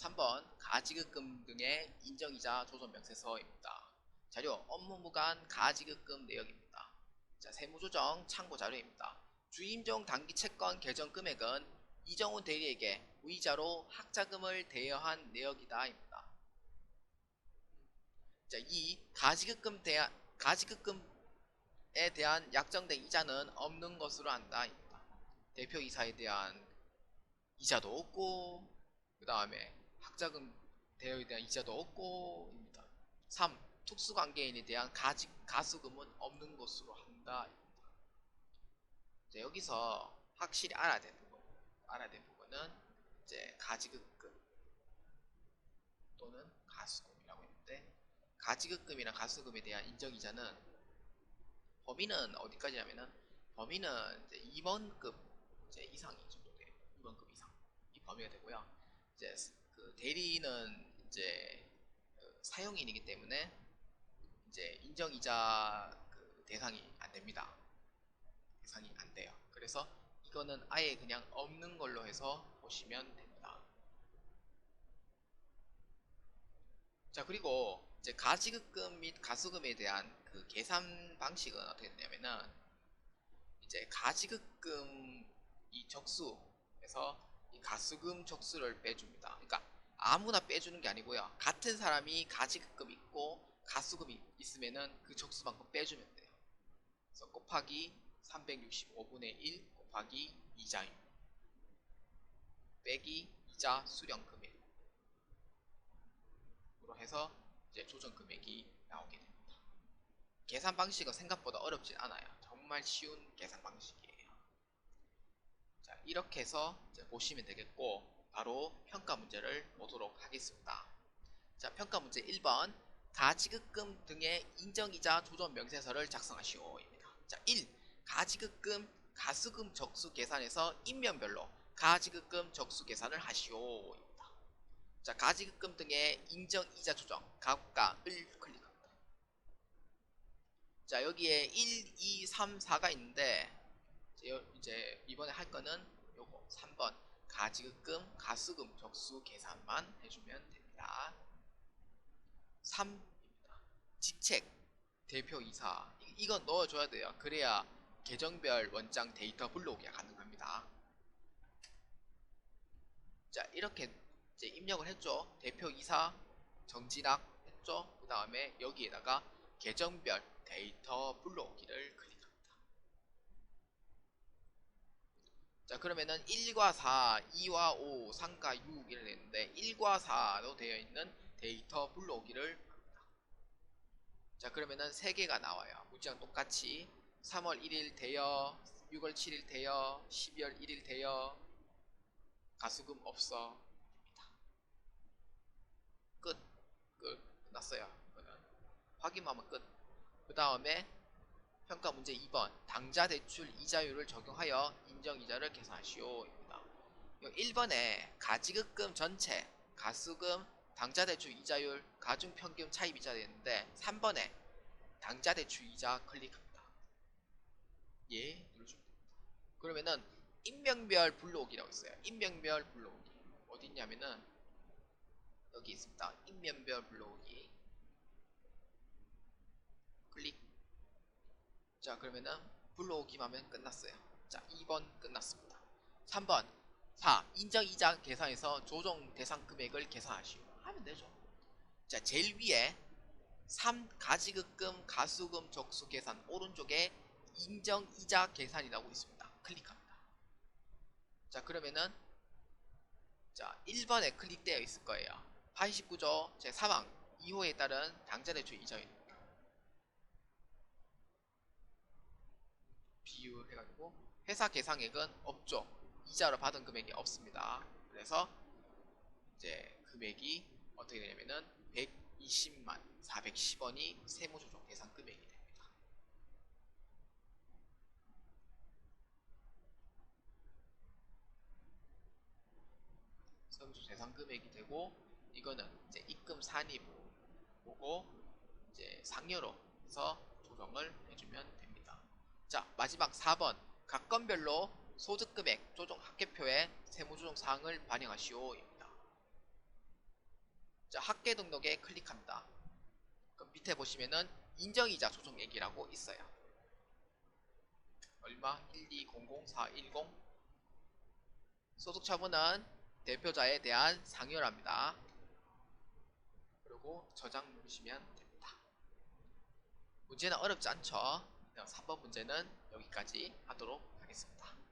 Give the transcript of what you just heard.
3번 가지급금 등의 인정이자 조정 명세서입니다. 자료 업무무관 가지급금 내역입니다. 자 세무조정 참고 자료입니다. 주임종 단기 채권 개정 금액은 이정훈 대리에게 무이자로 학자금을 대여한 내역이다입니다. 자, 이 가지급금 대한 가지급금에 대한 약정된 이자는 없는 것으로 안다입니다. 대표 이사에 대한 이자도 없고 그 다음에 학자금 대여에 대한 이자도 없고 입니다. 3. 특수관계인에 대한 가지, 가수금은 없는 것으로 한다. 자, 여기서 확실히 알아야 되는 부분, 알아야 되는 부분은 이제 가지급금 또는 가수금이라고 했는데 가지급금이나 가수금에 대한 인정이자는 범위는 어디까지냐면은 범위는 이제 2번급 이제 이상이 정도 돼요. 2번급 이상 이 범위가 되고요. 이제 그 대리는 이제 그 사용인이기 때문에 이제 인정이자 그 대상이 안 됩니다. 대상이 안 돼요. 그래서 이거는 아예 그냥 없는 걸로 해서 보시면 됩니다. 자 그리고 이제 가지급금 및 가수금에 대한 그 계산 방식은 어떻게 되냐면은 이제 가지급금 이 적수에서 이 가수금 적수를 빼줍니다. 그러니까 아무나 빼주는 게 아니고요. 같은 사람이 가지급금 있고 가수금이 있으면은 그 적수만큼 빼주면 돼요. 그래서 곱하기 365분의 1 곱하기 이자율 빼기 이자 수령 금액으로 해서 이제 조정 금액이 나오게 됩니다. 계산 방식은 생각보다 어렵진 않아요. 정말 쉬운 계산 방식이에요. 자, 이렇게 해서 보시면 되겠고 바로 평가 문제를 보도록 하겠습니다. 자, 평가 문제 1번 가지급금 등의 인정이자 조정 명세서를 작성하시오입니다. 자, 1. 가지급금 가수금 적수 계산에서 인면별로 가지급금 적수 계산을 하시오입니다. 자, 가지급금 등의 인정이자 조정 각각을 클릭합니다. 자, 여기에 1, 2, 3, 4가 있는데 이제 이번에 할 거는 요거 3번 가지급금 가수금 적수 계산만 해주면 됩니다. 3입니다. 직책 대표이사 이- 이건 넣어줘야 돼요. 그래야 계정별 원장 데이터 불러오기가 가능합니다. 자 이렇게 이제 입력을 했죠. 대표이사 정진학 했죠. 그 다음에 여기에다가 계정별 데이터 불러오기를 클릭합니다. 자 그러면은 1과 4, 2와 5, 3과 6 이렇게 되는데 1과 4로 되어 있는 데이터 불러오기를 합니다. 자 그러면은 3개가 나와요. 문제랑 똑같이 3월 1일 대여, 6월 7일 대여, 12월 1일 대여, 가수금 없어. 입니다. 끝. 끝. 끝났어요. 이거는. 확인만 하면 끝. 그 다음에 평가 문제 2번 당좌 대출 이자율을 적용하여 인정이자를 계산하시오입니다. 1번에 가지급금 전체, 가수금, 당좌 대출 이자율, 가중 평균 차입 이자 되는데 3번에 당좌 대출 이자 클릭합니다. 예, 눌러주면 됩니다. 그러면은 인명별 불러오기라고 있어요. 인명별 불러오기 어디 있냐면은 여기 있습니다. 인명별 불러오기 클릭. 자 그러면은 불러오기만 하면 끝났어요. 자 2번 끝났습니다. 3번 4. 인정 이자 계산에서 조정 대상 금액을 계산하시오. 하면 되죠. 자 제일 위에 3. 가지급금 가수금 적수 계산 오른쪽에 인정 이자 계산이라고 있습니다. 클릭합니다. 자 그러면은 자 1번에 클릭되어 있을 거예요. 89조 제 사망 2호에 따른 당자대출 이자입니다. 비율 해가지고 회사 계상액은 없죠. 이자로 받은 금액이 없습니다. 그래서 이제 금액이 어떻게 되냐면은 120만 410원이 세무조정 대상 금액이 됩니다. 세무조정 대상 금액이 되고 이거는 이제 입금 산입 보고 이제 상여로 해서 조정을 해주면 됩니다. 자 마지막 4번 각 건별로 소득금액 조정 합계표에 세무조정 사항을 반영하시오 입니다. 자, 학계 등록에 클릭합니다. 그럼 밑에 보시면은 인정이자 조정액이라고 있어요. 얼마? 1200410 소득 처분은 대표자에 대한 상여랍니다. 그리고 저장 누르시면 됩니다. 문제는 어렵지 않죠? 3번 문제는 여기까지 하도록 하겠습니다.